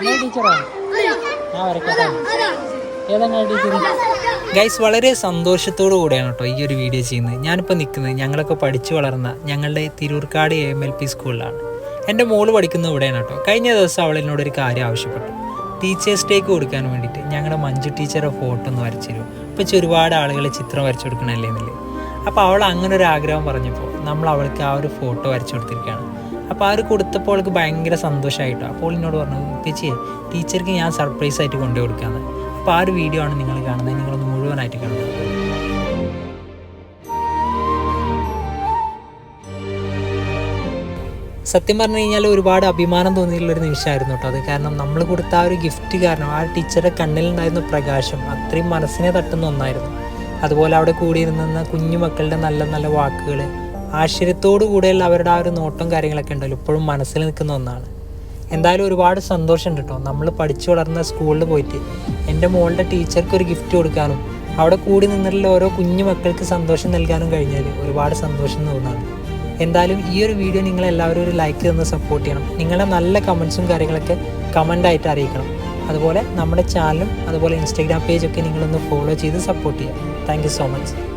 Teacher guys വളരെ സന്തോഷത്തോടു കൂടിയാണ് കേട്ടോ ഈ ഒരു വീഡിയോ ചെയ്യുന്നത്. ഞാനിപ്പോൾ നിൽക്കുന്നത് ഞങ്ങളൊക്കെ പഠിച്ചു വളർന്ന ഞങ്ങളുടെ തിരൂർക്കാട് എ എൽ പി സ്കൂളിലാണ് എന്റെ മോൾ പഠിക്കുന്നത് ഇവിടെയാണ് കേട്ടോ. കഴിഞ്ഞ ദിവസം അവൾ എന്നോട് ഒരു കാര്യം ആവശ്യപ്പെട്ടു. ടീച്ചേഴ്സ് ഡേക്ക് കൊടുക്കാൻ വേണ്ടിയിട്ട് ഞങ്ങളുടെ മഞ്ജു ടീച്ചറെ ഫോട്ടോ ഒന്ന് വരച്ചു തരും ഇപ്പോൾ ഒരുപാട് ആളുകളെ ചിത്രം വരച്ചു കൊടുക്കണമല്ലേ എന്നില്ലേ? അപ്പോൾ അവൾ അങ്ങനെ ഒരു ആഗ്രഹം പറഞ്ഞപ്പോൾ നമ്മൾ അവൾക്ക് ആ ഒരു ഫോട്ടോ വരച്ചു കൊടുത്തിരിക്കുകയാണ്. അപ്പോൾ ആ ഒരു കൊടുത്തപ്പോൾ അവൾക്ക് ഭയങ്കര സന്തോഷമായിട്ടോ അപ്പോൾ എന്നോട് പറഞ്ഞു ചേച്ചി ടീച്ചർക്ക് ഞാൻ സർപ്രൈസ് ആയിട്ട് കൊണ്ടു കൊടുക്കാന്ന്. അപ്പോൾ ആ ഒരു വീഡിയോ ആണ് നിങ്ങൾ കാണുന്നത്. നിങ്ങളൊന്ന് മുഴുവനായിട്ട് കാണുന്നത് സത്യം പറഞ്ഞു കഴിഞ്ഞാൽ ഒരുപാട് അഭിമാനം തോന്നിയിട്ടുള്ള ഒരു നിമിഷമായിരുന്നു കേട്ടോ അത്. കാരണം നമ്മൾ കൊടുത്ത ആ ഒരു ഗിഫ്റ്റ് കാരണം ആ ടീച്ചറുടെ കണ്ണിലുണ്ടായിരുന്ന പ്രകാശം അത്രയും മനസ്സിനെ തട്ടുന്ന ഒന്നായിരുന്നു. അതുപോലെ അവിടെ കൂടിയിരുന്ന കുഞ്ഞു മക്കളുടെ നല്ല നല്ല വാക്കുകൾ ആശ്ചര്യത്തോടു കൂടെയുള്ള അവരുടെ ആ ഒരു നോട്ടം കാര്യങ്ങളൊക്കെ ഉണ്ടല്ലോ. ഇപ്പോഴും മനസ്സിൽ നിൽക്കുന്ന ഒന്നാണ്. എന്തായാലും ഒരുപാട് സന്തോഷമുണ്ട് കേട്ടോ നമ്മൾ പഠിച്ചു വളർന്ന സ്കൂളിൽ പോയിട്ട് എന്റെ മോളുടെ ടീച്ചർക്ക് ഒരു ഗിഫ്റ്റ് കൊടുക്കാനും അവിടെ കൂടി നിന്നിട്ടുള്ള ഓരോ കുഞ്ഞു മക്കൾക്ക് സന്തോഷം നൽകാനും കഴിഞ്ഞാൽ ഒരുപാട് സന്തോഷം തോന്നാണ് എന്തായാലും ഈ ഒരു വീഡിയോ നിങ്ങൾ എല്ലാവരും ഒരു ലൈക്ക് തന്ന് സപ്പോർട്ട് ചെയ്യണം. നിങ്ങളുടെ നല്ല കമൻസും കാര്യങ്ങളൊക്കെ കമന്റായിട്ട് അറിയിക്കണം. അതുപോലെ നമ്മുടെ ചാനലും അതുപോലെ ഇൻസ്റ്റാഗ്രാം പേജൊക്കെ നിങ്ങളൊന്ന് ഫോളോ ചെയ്ത് സപ്പോർട്ട് ചെയ്യുക താങ്ക് സോ മച്ച്